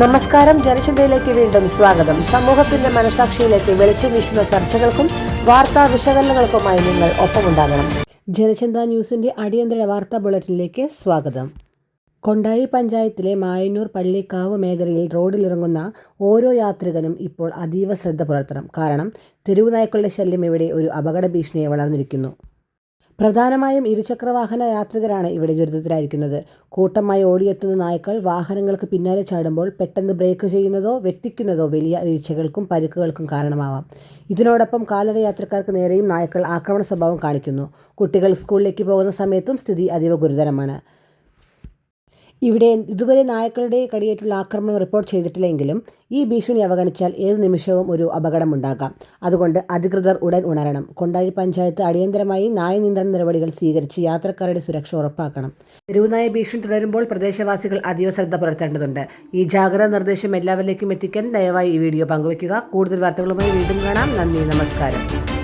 നമസ്കാരം. ജനചിന്തയിലേക്ക് വീണ്ടും സ്വാഗതം. സമൂഹത്തിന്റെ മനസാക്ഷിയിലേക്ക് വെളിച്ചം വീശുന്ന ചർച്ചകൾക്കും വാർത്താ വിശകലനങ്ങൾക്കുമായി നിങ്ങൾ ഒപ്പമുണ്ടാകണം. ജനചിന്ത ന്യൂസിന്റെ അടിയന്തര വാർത്താ ബുള്ളറ്റിനിലേക്ക് സ്വാഗതം. കൊണ്ടാഴി പഞ്ചായത്തിലെ മായന്നൂർ പള്ളിക്കാവ് മേഖലയിൽ റോഡിലിറങ്ങുന്ന ഓരോ യാത്രികനും ഇപ്പോൾ അതീവ ശ്രദ്ധ പുലർത്തണം. കാരണം തെരുവുനായ്ക്കളുടെ ശല്യം ഇവിടെ ഒരു അപകട ഭീഷണിയെ വളർന്നിരിക്കുന്നു. പ്രധാനമായും ഇരുചക്രവാഹന യാത്രികരാണ് ഇവിടെ ദുരിതത്തിലായിരിക്കുന്നത്. കൂട്ടമായി ഓടിയെത്തുന്ന നായ്ക്കൾ വാഹനങ്ങൾക്ക് പിന്നാലെ ചാടുമ്പോൾ പെട്ടെന്ന് ബ്രേക്ക് ചെയ്യുന്നതോ വെട്ടിക്കുന്നതോ വലിയ വീഴ്ചകൾക്കും പരിക്കുകൾക്കും കാരണമാവാം. ഇതിനോടൊപ്പം കാൽനട യാത്രക്കാർക്ക് നേരെയും നായ്ക്കൾ ആക്രമണ സ്വഭാവം കാണിക്കുന്നു. കുട്ടികൾ സ്കൂളിലേക്ക് പോകുന്ന സമയത്തും സ്ഥിതി അതീവ ഗുരുതരമാണ്. ഇവിടെ ഇതുവരെ നായ്ക്കളുടെ കടിയേറ്റുള്ള ആക്രമണം റിപ്പോർട്ട് ചെയ്തിട്ടില്ലെങ്കിലും ഈ ഭീഷണി അവഗണിച്ചാൽ ഏത് നിമിഷവും ഒരു അപകടം ഉണ്ടാകാം അതുകൊണ്ട് അധികൃതർ ഉടൻ ഉണരണം. കൊണ്ടാഴി പഞ്ചായത്ത് അടിയന്തരമായി നായ നിയന്ത്രണ നടപടികൾ സ്വീകരിച്ച് യാത്രക്കാരുടെ സുരക്ഷ ഉറപ്പാക്കണം. തെരുവുനായ ഭീഷണി തുടരുമ്പോൾ പ്രദേശവാസികൾ അതീവ ശ്രദ്ധ പുലർത്തേണ്ടതുണ്ട്. ഈ ജാഗ്രതാ നിർദ്ദേശം എല്ലാവരിലേക്കും എത്തിക്കാൻ ദയവായി ഈ വീഡിയോ പങ്കുവയ്ക്കുക. കൂടുതൽ വാർത്തകളുമായി വീണ്ടും കാണാം. നന്ദി. നമസ്കാരം.